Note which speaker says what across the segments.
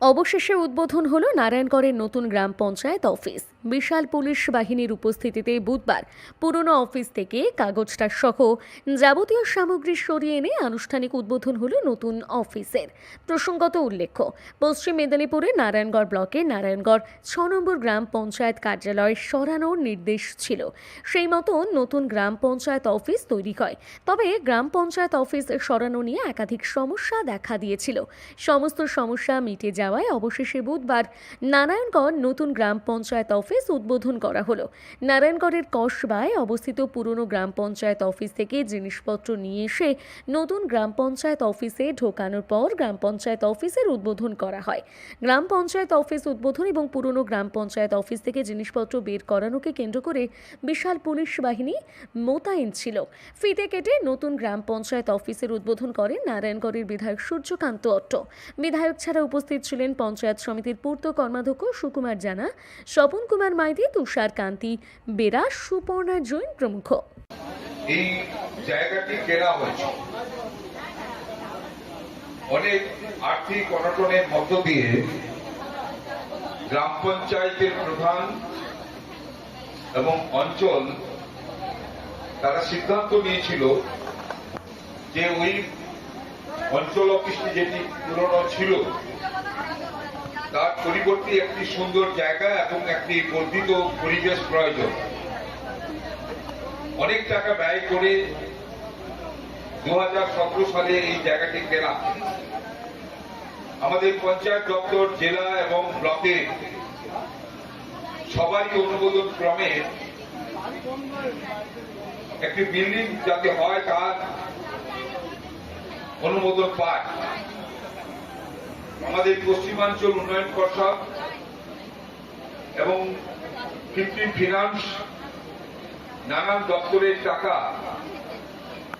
Speaker 1: অবশেষে উদ্বোধন হলো নারায়ণগড়ের নতুন গ্রাম পঞ্চায়েত অফিস। বিশাল পুলিশ বাহিনীর উপস্থিতিতে বুধবার পুরনো অফিস থেকে কাগজটা সহ যাবতীয় সামগ্রী সরিয়ে এনে আনুষ্ঠানিক উদ্বোধন হলো নতুন অফিসের। প্রসঙ্গত উল্লেখ্য, পশ্চিম মেদিনীপুরে নারায়ণগড় ব্লকে নারায়ণগড় ছ নম্বর গ্রাম পঞ্চায়েত কার্যালয় সরানোর নির্দেশ ছিল। সেই মতো নতুন গ্রাম পঞ্চায়েত অফিস তৈরি হয়। তবে গ্রাম পঞ্চায়েত অফিস সরানো নিয়ে একাধিক সমস্যা দেখা দিয়েছিল। সমস্ত সমস্যা মিটে যাওয়ায় অবশেষে বুধবার নারায়ণগড় নতুন গ্রাম পঞ্চায়েত অফিস উদ্বোধন করা হলো। নারায়ণগড়ের কসবায় অবস্থিত পুরনো গ্রাম পঞ্চায়েত অফিস থেকে জিনিসপত্র নিয়ে এসে নতুন গ্রাম পঞ্চায়েত অফিসে ঢোকানোর পর গ্রাম পঞ্চায়েত অফিসের উদ্বোধন করা হয়। গ্রাম পঞ্চায়েত অফিস উদ্বোধন এবং পুরনো গ্রাম পঞ্চায়েত অফিস থেকে জিনিসপত্র বের করানোকে কেন্দ্র করে বিশাল পুলিশ বাহিনী মোতায়েন ছিল। ফিতে কেটে নতুন গ্রাম পঞ্চায়েত অফিসের উদ্বোধন করেন নারায়ণগড়ের বিধায়ক সূর্যকান্ত অট্ট। বিধায়ক ছাড়া উপস্থিত ছিলেন পঞ্চায়েত সমিতির পূর্ত কর্মাধ্যক্ষ সুকুমার জানা, স্বপন কুমার মাইতি, তুষার কান্তি, বেরা, সুপর্ণা জৈন প্রমুখ।
Speaker 2: এই জায়গাটি কেনা হয়েছে। অনেক আর্থিক অনটনের মধ্য দিয়ে গ্রাম পঞ্চায়েতের প্রধান এবং অঞ্চল তারা সিদ্ধান্ত নিয়েছিল যে ওই অঞ্চল অফিসটি যেটি পুরনো ছিল তার পরিবর্তে একটি সুন্দর জায়গা এবং একটি বর্ধিত পরিবেশ প্রয়োজন। অনেক টাকা ব্যয় করে দু সালে এই জায়গাটি কেনা। আমাদের পঞ্চায়েত দপ্তর, জেলা এবং ব্লকে সবারই অনুমোদন ক্রমে একটি বিল্ডিং যাতে হয় তার অনুমোদন পায়। আমাদের পশ্চিমাঞ্চল উন্নয়ন পর্ষদ এবং ফিফটি ফিনান্স নানান দপ্তরের টাকা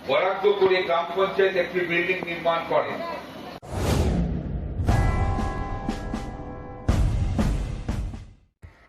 Speaker 2: বরাদ্দ করে গ্রাম পঞ্চায়েত একটি বিল্ডিং নির্মাণ করেন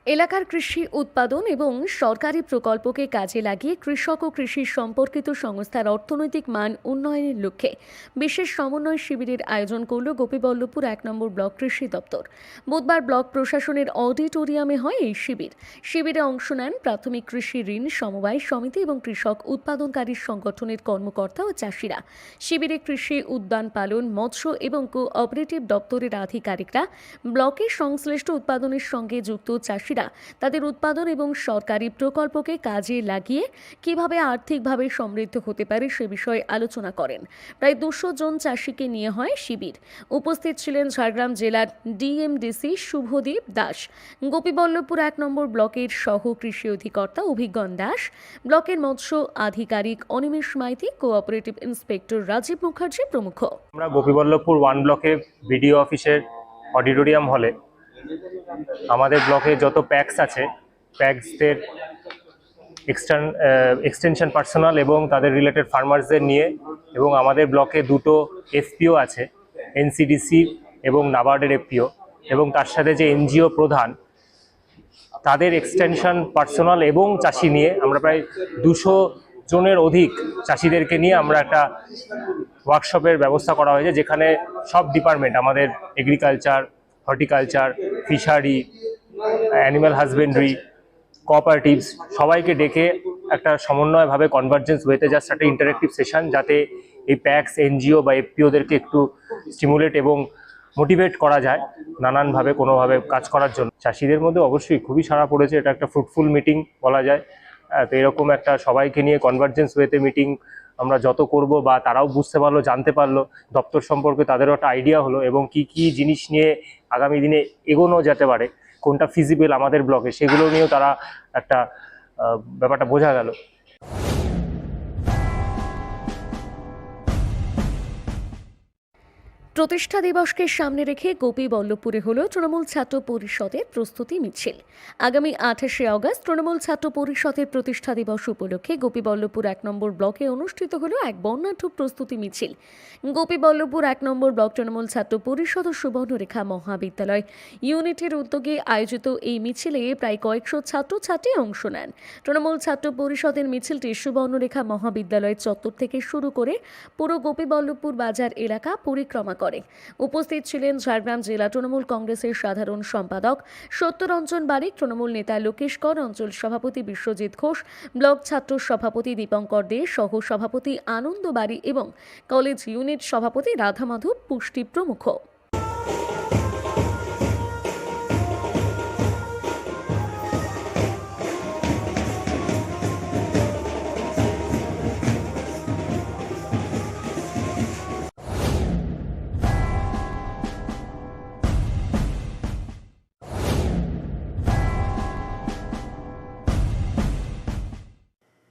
Speaker 1: এলাকার কৃষি উৎপাদন এবং সরকারি প্রকল্পকে কাজে লাগিয়ে কৃষক ও কৃষি সম্পর্কিত সংস্থার অর্থনৈতিক মান উন্নয়নের লক্ষ্যে বিশেষ সমন্বয় শিবিরের আয়োজন করল গোপীবল্লভপুর এক নম্বর ব্লক কৃষি দপ্তর। বুধবার ব্লক প্রশাসনের অডিটোরিয়ামে হয় এই শিবির। শিবিরে অংশ নেন প্রাথমিক কৃষি ঋণ সমবায় সমিতি এবং কৃষক উৎপাদনকারী সংগঠনের কর্মকর্তা ও চাষিরা। শিবিরে কৃষি উদ্যান পালন, মৎস্য এবং কোঅপারেটিভ দপ্তরের আধিকারিকরা ব্লকের সংশ্লিষ্ট উৎপাদনের সঙ্গে যুক্ত চাষিরা তাদের উৎপাদন এবং সরকারি প্রকল্পকে কাজে লাগিয়ে কীভাবে আর্থিকভাবে সমৃদ্ধ হতে পারে সে বিষয়ে আলোচনা করেন। প্রায় দুশো জন চাষিকে নিয়ে হয় শিবির। উপস্থিত ছিলেন ঝাড়গ্রাম জেলার ডিএমডিসি শুভদীপ দাস, গোপীবল্লভপুর এক নম্বর ব্লকের সহ কৃষি অধিকর্তা অভিজ্ঞন দাস, ব্লকের মৎস্য আধিকারিক অনিমেষ মাইতি, কোঅপারেটিভ ইন্সপেক্টর রাজীব মুখার্জি প্রমুখ।
Speaker 3: আমরা গোপীবল্লভপুর ওয়ান ব্লকে বিডিও অফিসের অডিটোরিয়াম হলে আমাদের ব্লকে যত প্যাক্স আছে প্যাক্সদের এক্সটার্ন এক্সটেনশন পার্সোনাল এবং তাদের রিলেটেড ফার্মার্সদের নিয়ে এবং আমাদের ব্লকে দুটো এফপিও আছে এনসিডিসি এবং নাবার্ডের এফপিও এবং তার সাথে যে এনজিও প্রধান, তাদের এক্সটেনশন পার্সোনাল এবং চাষি নিয়ে আমরা প্রায় দুশো জনের অধিক চাষিদেরকে নিয়ে আমরা একটা ওয়ার্কশপের ব্যবস্থা করা হয়েছে, যেখানে সব ডিপার্টমেন্ট আমাদের agriculture horticulture, fishery, animal husbandry cooperatives সবাইকে ডেকে একটা সমন্বয়ভাবে কনভার্জেন্স ওয়েতে জাস্ট একটা ইন্টারেক্টিভ সেশন যাতে এই প্যাক্স এনজিও বা এফপিওদেরকে একটু স্টিমুলেট এবং মোটিভেট করা যায় নানানভাবে, কোনোভাবে কাজ করার জন্য। চাষিদের মধ্যে অবশ্যই খুবই সাড়া পড়েছে, এটা একটা ফ্রুটফুল মিটিং বলা যায়। তো এরকম একটা সবাইকে নিয়ে কনভার্জেন্স ওয়েতে মিটিং আমরা যত করব বা তারাও বুঝতে পারল, জানতে পারল, দপ্তর সম্পর্কে তাদেরও একটা আইডিয়া হলো এবং কি কি জিনিস নিয়ে আগামী দিনে এগোনো যেতে পারে, কোনটা ফিজিবল আমাদের ব্লকে সেগুলো নিয়েও তারা একটা ব্যাপারটা বোঝা গেল।
Speaker 1: প্রতিষ্ঠা দিবসকে সামনে রেখে গোপী বল্লভপুরে হল তৃণমূল ছাত্র পরিষদের প্রস্তুতি মিছিল। আগামী আঠাশে অগস্ট তৃণমূল ছাত্র পরিষদের প্রতিষ্ঠা দিবস উপলক্ষে গোপী বল্লভপুর এক নম্বর ব্লকে অনুষ্ঠিত হল এক বর্ণাঢ্য প্রস্তুতি মিছিল। গোপী বল্লভপুর এক নম্বর ব্লক তৃণমূল ছাত্র পরিষদ ও সুবর্ণরেখা মহাবিদ্যালয় ইউনিটের উদ্যোগে আয়োজিত এই মিছিলে প্রায় কয়েকশো ছাত্রছাত্রী অংশ নেন। তৃণমূল ছাত্র পরিষদের মিছিলটি সুবর্ণরেখা মহাবিদ্যালয় চত্বর থেকে শুরু করে পুরো গোপীবল্লভপুর বাজার এলাকা পরিক্রমা করে। উপস্থিত ছিলেন ঝাড়গ্রাম জেলা তৃণমূল কংগ্রেসের সাধারণ সম্পাদক সত্যরঞ্জন বারিক, তৃণমূল নেতা লোকেশ কর, অঞ্চল সভাপতি বিশ্বজিৎ ঘোষ, ব্লক ছাত্র সভাপতি দীপঙ্কর দে, সহ সভাপতি আনন্দ বাড়ি এবং কলেজ ইউনিট সভাপতি রাধামাধব পুষ্টি প্রমুখ।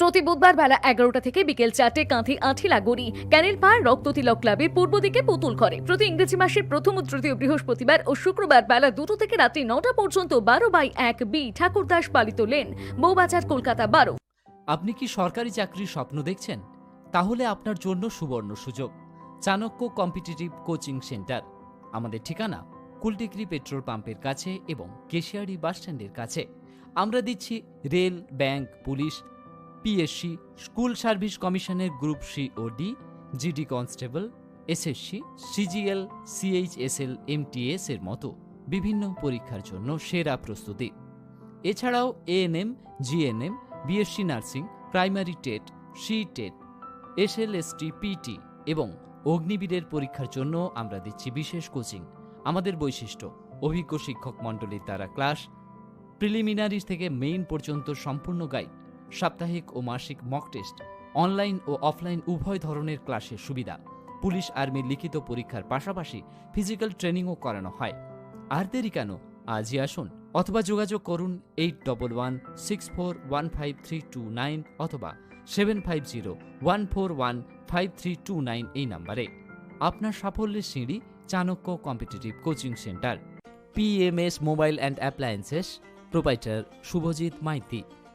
Speaker 1: প্রতি বুধবার বেলা এগারোটা থেকে বিকেল চারটে কাঁথি আঠিলা গড়ি ক্যানেল পাড় রক্ত তিলক ক্লাবের পূর্ব দিকে পুতুল করে প্রতি ইংরেজি মাসের প্রথম ও তৃতীয় বৃহস্পতিবার ও শুক্রবার বেলা দুটো থেকে রাত্রি নটা পর্যন্ত বারো বাই এক বি ঠাকুরদাস পালিত লেন। বউবাজার কলকাতা, বারো।
Speaker 4: আপনি কি সরকারি চাকরির স্বপ্ন দেখছেন? তাহলে আপনার জন্য সুবর্ণ সুযোগ। Chanakya competitive coaching centre. আমাদের ঠিকানা কুলটিকরি পেট্রোল পাম্পের কাছে এবং কেশিয়ারি বাসস্ট্যান্ডের কাছে। আমরা দিচ্ছি rail, bank, police PSC, school service কমিশনের গ্রুপ সি ও D, GD constable, SSC, CGL, CHSL, MTS এর মতো বিভিন্ন পরীক্ষার জন্য সেরা প্রস্তুতি। এছাড়াও ANM, GNM, BSc nursing, primary TET, C TET, SLST, PT এবং অগ্নিবীরের পরীক্ষার জন্য আমরা দিচ্ছি বিশেষ কোচিং। আমাদের বৈশিষ্ট্য, অভিজ্ঞ শিক্ষক মণ্ডলীর দ্বারা ক্লাস প্রিলিমিনারি থেকে মেইন পর্যন্ত সম্পূর্ণ গাইড। সাপ্তাহিক ও মাসিক মক টেস্ট অনলাইন ও অফলাইন উভয় ধরনের ক্লাসের সুবিধা। পুলিশ আর্মির লিখিত পরীক্ষার পাশাপাশি ফিজিক্যাল ট্রেনিংও করানো হয়। আর দেরি কেন? আজই আসুন অথবা যোগাযোগ করুন eight double one six four one five three two nine অথবা seven five zero one four one five three two nine এই নাম্বারে। আপনার সাফল্যের সিঁড়ি Chanakya competitive coaching centre PMS mobile and appliances proprietor Subhajit Maiti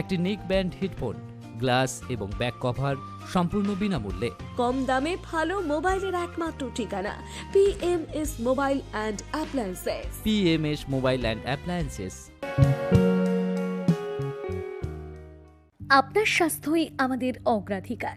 Speaker 4: একটি neck band headphone glass এবং back cover সম্পূর্ণ বিনামূল্যে।
Speaker 1: কম দামে ভালো মোবাইলের একমাত্র ঠিকানা PMS mobile and appliances
Speaker 4: PMS mobile and appliances
Speaker 1: আপনার স্বাস্থ্যই আমাদের অগ্রাধিকার।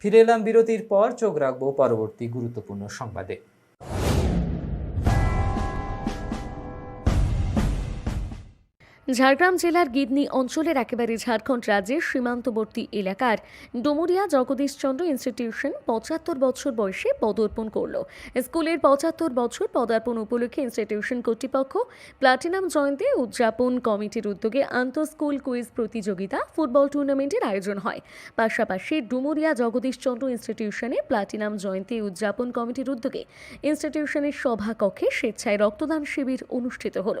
Speaker 5: ফিরে এলাম বিরতির পর চোখ রাখব পরবর্তী গুরুত্বপূর্ণ সংবাদে।
Speaker 1: ঝাড়গ্রাম জেলার গিদনি অঞ্চলের একেবারে ঝাড়খণ্ড রাজ্যের সীমান্তবর্তী এলাকার ডুমুরিয়া জগদীশচন্দ্র ইনস্টিটিউশন পঁচাত্তর বছর বয়সে পদার্পণ করল। স্কুলের পঁচাত্তর বছর পদার্পণ উপলক্ষে ইনস্টিটিউশন কর্তৃপক্ষ প্লাটিনাম জয়ন্তী উদযাপন কমিটির উদ্যোগে আন্তঃ স্কুল কুইজ প্রতিযোগিতা, ফুটবল টুর্নামেন্টের আয়োজন হয়। পাশাপাশি ডুমুরিয়া জগদীশচন্দ্র ইনস্টিটিউশনে প্লাটিনাম জয়ন্তী উদযাপন কমিটির উদ্যোগে ইনস্টিটিউশনের সভাকক্ষে স্বেচ্ছায় রক্তদান শিবির অনুষ্ঠিত হল।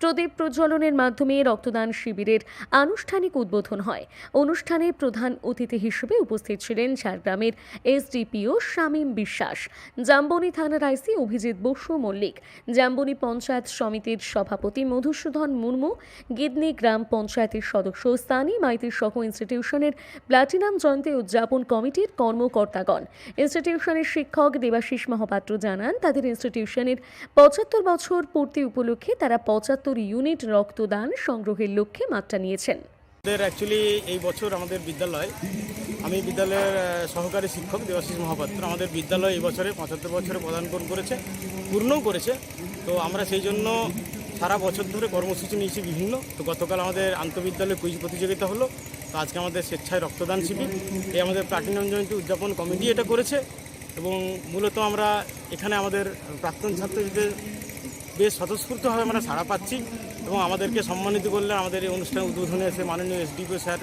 Speaker 1: প্রদীপ প্রজ্বলনের মাধ্যমে রক্তদান শিবিরের আনুষ্ঠানিক উদ্বোধন হয়। অনুষ্ঠানে প্রধান অতিথি হিসেবে উপস্থিত ছিলেন ঝাড়গ্রামের এসডিপিও শামীম বিশ্বাস, জাম্বনি থানার আইসি অভিজিৎ বসু মল্লিক, জাম্বনি পঞ্চায়েত সমিতির সভাপতি মধুসূদন মুর্মু, গিদনি গ্রাম পঞ্চায়েতের সদস্য সানি মাইতি সহ ইনস্টিটিউশনের প্লাটিনাম জয়ন্তী উদযাপন কমিটির কর্মকর্তাগণ। ইনস্টিটিউশনের শিক্ষক দেবাশিস মহাপাত্র জানান, তাদের ইনস্টিটিউশনের পঁচাত্তর বছর পূর্তি উপলক্ষে তারা পঁচাত্তর ইউনিট রক্তদান সংগ্রহের লক্ষ্যে মাত্রা নিয়েছেন।
Speaker 6: আমাদের অ্যাকচুয়ালি এই বছর আমাদের বিদ্যালয়, আমি বিদ্যালয়ের সহকারী শিক্ষক দেবাশিস মহাপাত্র, আমাদের বিদ্যালয় এই বছরে পঁচাত্তর বছরে পদার্পণ করেছে, পূর্ণও করেছে। তো আমরা সেই জন্য সারা বছর ধরে কর্মসূচি নিয়েছি বিভিন্ন। তো গতকাল আমাদের আন্তঃবিদ্যালয় কুইজ প্রতিযোগিতা হলো। তো আজকে আমাদের স্বেচ্ছায় রক্তদান শিবির। এই আমাদের প্লাটিনাম জয়ন্তী উদযাপন কমিটি এটা করেছে। এবং মূলত আমরা এখানে আমাদের প্রাক্তন ছাত্রীদের বেশ স্বতঃস্ফূর্তভাবে আমরা সাড়া পাচ্ছি। এবং আমাদেরকে সম্মানিত করলেন আমাদের এই অনুষ্ঠান উদ্বোধনে এসে মাননীয় এসডিপিও স্যার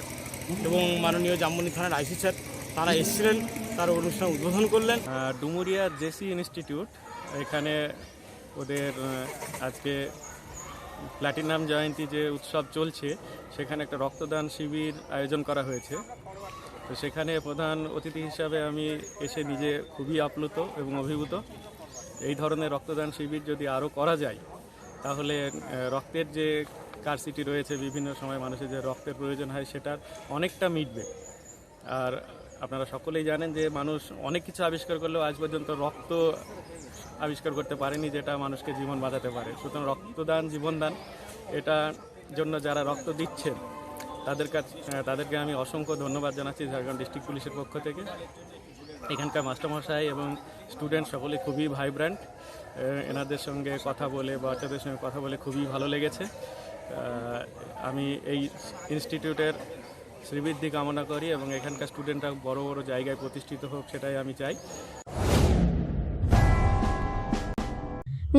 Speaker 6: এবং মাননীয় জামমনি থানার আইসি স্যার, তারা এসেছিলেন, তার অনুষ্ঠান উদ্বোধন করলেন।
Speaker 7: ডুমুরিয়া জেসি ইনস্টিটিউট, এখানে ওদের আজকে প্ল্যাটিনাম জয়ন্তী যে উৎসব চলছে, সেখানে একটা রক্তদান শিবির আয়োজন করা হয়েছে। তো সেখানে প্রধান অতিথি হিসাবে আমি এসে নিজে খুবই আপ্লুত এবং অভিভূত। এই ধরনের রক্তদান শিবির যদি আরও করা যায় তাহলে রক্তের যে কারসিটি রয়েছে, বিভিন্ন সময় মানুষের যে রক্তের প্রয়োজন হয়, সেটার অনেকটা মিটবে। আর আপনারা সকলেই জানেন যে, মানুষ অনেক কিছু আবিষ্কার করলেও আজ পর্যন্ত রক্ত আবিষ্কার করতে পারেনি যেটা মানুষকে জীবন বাঁচাতে পারে। সুতরাং রক্তদান, জীবনদান, এটা জন্য যারা রক্ত দিচ্ছেন, তাদের কাছে তাদেরকে আমি অসংখ্য ধন্যবাদ জানাচ্ছি ঝাড়গ্রাম ডিস্ট্রিক্ট পুলিশের পক্ষ থেকে। এখানকার মাস্টারমশাই এবং স্টুডেন্ট সকলে খুবই ভাইব্র্যান্ট এনাদের সঙ্গে কথা বলে, বাচ্চাদের সঙ্গে কথা বলে খুবই ভালো লেগেছে। আমি এই ইনস্টিটিউটের শ্রীবৃদ্ধি কামনা করি এবং এখানকার স্টুডেন্টরা বড় বড় জায়গায় প্রতিষ্ঠিত হোক, সেটাই আমি চাই।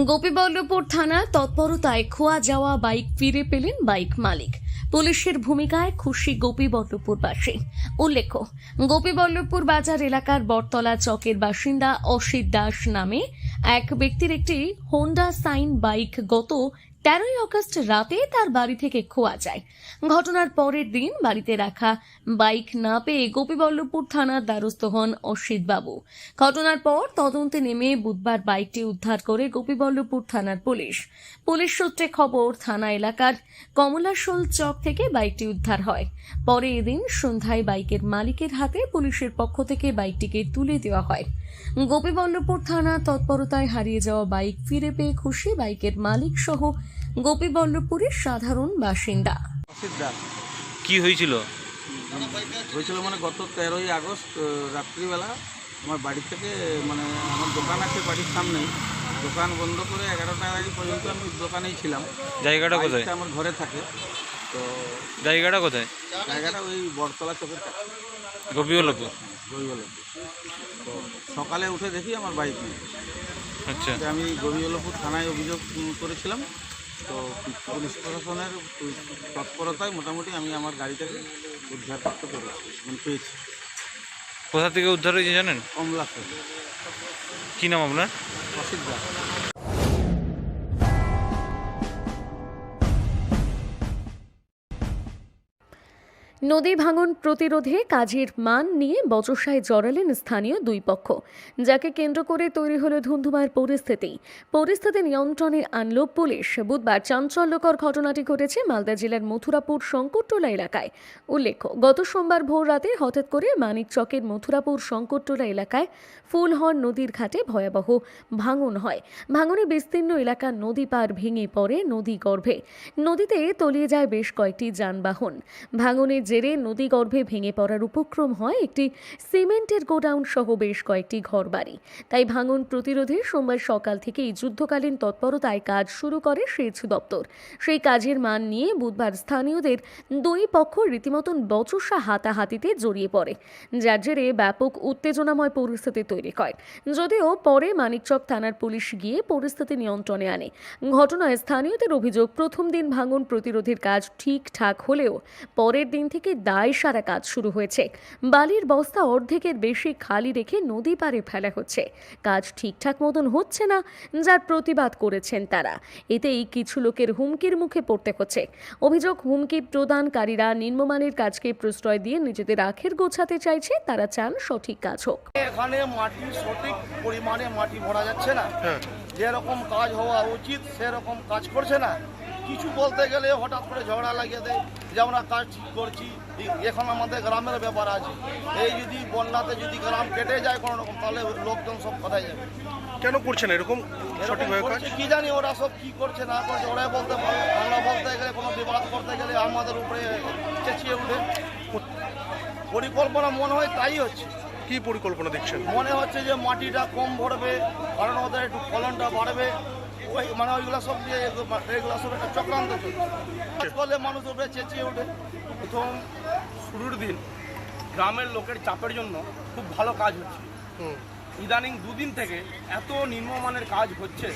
Speaker 1: গোপীবল্লভপুর থানা তৎপরতায় খোয়া যাওয়া বাইক ফিরে পেলেন বাইক মালিক। পুলিশের ভূমিকায় খুশি গোপীবল্লভপুরবাসী। উল্লেখ্য, গোপীবল্লভপুর বাজার এলাকার বটতলা চকের বাসিন্দা অসিত দাস নামে এক ব্যক্তির একটি হোন্ডা সাইন বাইক গত তেরোই আগস্ট রাতে তার বাড়ি থেকে খোয়া যায়। ঘটনার পরের দিন বাড়িতে রাখা বাইক না পেয়ে গোপীবল্লভপুর থানার দ্বারস্থ হন অসিত বাবু ঘটনার পর তদন্তে নেমে বুধবার বাইকটি উদ্ধার করে গোপীবল্লভপুর থানার পুলিশ। পুলিশ সূত্রে খবর, থানা এলাকার কমলাশোল চক থেকে বাইকটি উদ্ধার হয়। পরে এদিন সন্ধ্যায় বাইকের মালিকের হাতে পুলিশের পক্ষ থেকে বাইকটিকে তুলে দেওয়া হয়। গোপীবল্লভপুর থানা তৎপরতায় হারিয়ে যাওয়া বাইক ফিরে পেয়ে খুশি বাইকের মালিক সহ গোপীবল্লভপুরের সাধারণ বাসিন্দা।
Speaker 8: কি হয়েছিল?
Speaker 9: হয়েছিল মানে গত তেরোই আগস্ট রাত্রিবেলা আমার বাড়ি থেকে মানে আমার দোকান আছে বাড়ির সামনেই দোকান বন্ধ করে এগারোটা আগে পর্যন্ত আমি দোকানেই ছিলাম।
Speaker 8: জায়গাটা কোথায়?
Speaker 9: আমার ঘরে থাকে। তো
Speaker 8: জায়গাটা কোথায়?
Speaker 9: জায়গাটা ওই বটতলা চোখের কাছে
Speaker 8: গোপীবল্লভপুর।
Speaker 9: তো সকালে উঠে দেখি আমার বাইক নেই।
Speaker 8: আচ্ছা।
Speaker 9: আমি গভীরপুর থানায় অভিযোগ করেছিলাম। তো পুলিশ প্রশাসনের তৎপরতায় মোটামুটি আমি আমার গাড়িটাকে উদ্ধার করতে পেরেছি মানে পেয়েছি।
Speaker 8: কোথা থেকে উদ্ধার হয়েছে জানেন?
Speaker 9: কমলা
Speaker 8: কী নাম আপনার?
Speaker 9: অসিদ্ধ
Speaker 1: নদী ভাঙন প্রতিরোধে কাজের মান নিয়ে বচসায় জড়ালেন স্থানীয় দুই পক্ষ। যাকে কেন্দ্র করে তৈরি হলো ধুন্ধুমার পরিস্থিতি। পরিস্থিতি নিয়ন্ত্রণে আনল পুলিশ। বুধবার চাঞ্চল্যকর ঘটনাটি ঘটেছে মালদা জেলার মথুরাপুর শঙ্করটোলা এলাকায়। উল্লেখ্য, গত সোমবার ভোর রাতে হঠাৎ করে মানিকচকের মথুরাপুর শঙ্করটোলা এলাকায় ফুলহর নদীর ঘাটে ভয়াবহ ভাঙন হয়। ভাঙনে বিস্তীর্ণ এলাকা নদী পার ভেঙে পড়ে নদী গর্ভে। নদীতে তলিয়ে যায় বেশ কয়েকটি যানবাহন। ভাঙনের জেরে নদীগর্ভে ভেঙে পড়ার উপক্রম হয় একটি সিমেন্টের গোডাউন সহ বেশ কয়েকটি ঘরবাড়ি। তাই ভাঙন প্রতিরোধে সোমবার সকাল থেকেই যুদ্ধকালীন তৎপরতায় কাজ শুরু করে সেচ দপ্তর। সেই কাজের মান নিয়ে বুধবার স্থানীয়দের দুই পক্ষ রীতিমতন বচসা হাতাহাতিতে জড়িয়ে পড়ে, যার জেরে ব্যাপক উত্তেজনাময় পরিস্থিতি তৈরি হয় যদিও পরে মানিকচক থানার পুলিশ গিয়ে পরিস্থিতি নিয়ন্ত্রণে আনে। ঘটনায় স্থানীয়দের অভিযোগ, প্রথম দিন ভাঙন প্রতিরোধের কাজ ঠিকঠাক হলেও পরের দিন থেকে দায় সারা কাজ শুরু হয়েছে। বালির বস্তা অর্ধেকের বেশি খালি রেখে নদী পারে ফেলা হচ্ছে। কাজ ঠিকঠাক মতন হচ্ছে না যার প্রতিবাদ করেছেন তারা। এতেই কিছু লোকের হুমকির মুখে পড়তে হচ্ছে। অভিযোগ হুমকি প্রদানকারীরা নিম্নমানের কাজকে প্রশ্রয় দিয়ে নিজেদের আখের গোছাতে চাইছে তারা চান সঠিক কাজ হোক।
Speaker 10: এখানে মাটি সঠিক পরিমাণে মাটি ভরা যাচ্ছে না। যেরকম কাজ হওয়া উচিত সেরকম কাজ করছে না। কিছু বলতে গেলে হঠাৎ করে ঝগড়া লাগিয়ে দেয় যে আমরা কাজ ঠিক করছি। এখন আমাদের গ্রামের ব্যাপার আছে। এই যদি বন্যাতে যদি গ্রাম কেটে যায় কোনো রকম তাহলে লোকজন সব কথাই যাবে?
Speaker 11: কেন করছে না?
Speaker 10: এরকম
Speaker 11: সঠিকভাবে কাজ?
Speaker 10: কি জানি ওরা সব কি করছে না করছে ওরাই বলতে পারে। আমরা বলতে গেলে কোনো বিবাদ করতে গেলে আমাদের উপরে চেঁচিয়ে উঠে। পরিকল্পনা মনে হয় তাই হচ্ছে।
Speaker 11: কি পরিকল্পনা দেখছেন?
Speaker 10: মনে হচ্ছে যে মাটিটা কম ভরবে কারণ ওদের একটু ফলনটা বাড়বে। ওই মানে ওইগুলো সব দিয়ে এগুলো সব একটা চক্রান্ত করলে মানুষ উপরে চেঁচিয়ে ওঠে।
Speaker 6: প্রথম শুরুর দিন গ্রামের লোকের চাপের জন্য খুব ভালো কাজ হচ্ছে। ইদানিং দুদিন থেকে এত নিম্নমানের কাজ হচ্ছে।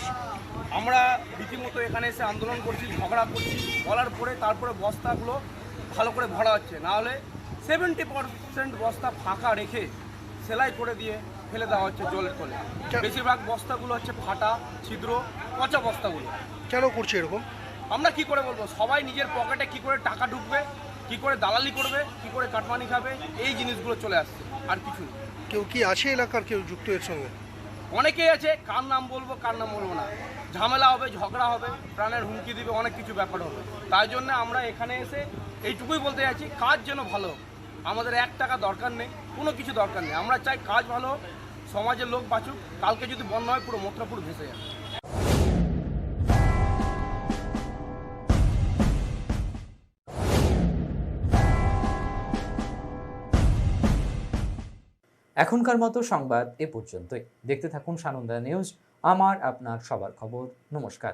Speaker 6: আমরা রীতিমতো এখানে এসে আন্দোলন করছি ঝগড়া করছি। বলার পরে তারপরে বস্তাগুলো ভালো করে ভরা হচ্ছে। না হলে সেভেন্টি পারসেন্ট বস্তা ফাঁকা রেখে সেলাই করে দিয়ে ফেলে দেওয়া হচ্ছে জলের তলে। বেশিরভাগ বস্তাগুলো হচ্ছে ফাটা ছিদ্র পচা বস্তাগুলো।
Speaker 11: কেন করছে এরকম?
Speaker 6: আমরা কি করে বলব? সবাই নিজের পকেটে কি করে টাকা ঢুকবে কি করে দালালি করবে কি করে কাটমানি খাবে এই জিনিসগুলো চলে আসছে আর কিছু
Speaker 11: কেউ কি আছে এলাকার কেউ যুক্ত এর সঙ্গে?
Speaker 6: অনেকেই আছে কার নাম বলব কার নাম বলব না। ঝামেলা হবে ঝগড়া হবে প্রাণের হুমকি দিবে অনেক কিছু ব্যাপার হবে। তাই জন্য আমরা এখানে এসে এইটুকুই বলতে চাইছি কাজ যেন ভালো। আমাদের এক টাকা দরকার নেই, কোনো কিছু দরকার নেই। আমরা চাই কাজ ভালো সমাজের লোক বাঁচুক, কালকে যদি বন্যা হয়, পুরো মথুরাপুর ভেসে যাবে।
Speaker 5: এখনকার মতো সংবাদ এ পর্যন্তই। দেখতে থাকুন সানন্দা নিউজ, আমার আপনার সবার খবর। নমস্কার।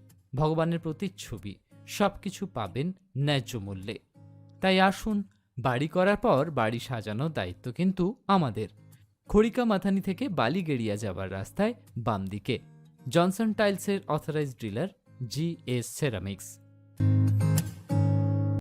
Speaker 4: ভগবানের প্রতিচ্ছবি সব কিছু পাবেন ন্যায্য মূল্যে। তাই আসুন, বাড়ি করার পর বাড়ি সাজানোর দায়িত্ব কিন্তু আমাদের। খড়িকা মাথানি থেকে বালিগেড়িয়া যাওয়ার রাস্তায় বাম দিকে জনসন টাইলসের authorised dealer G S ceramics.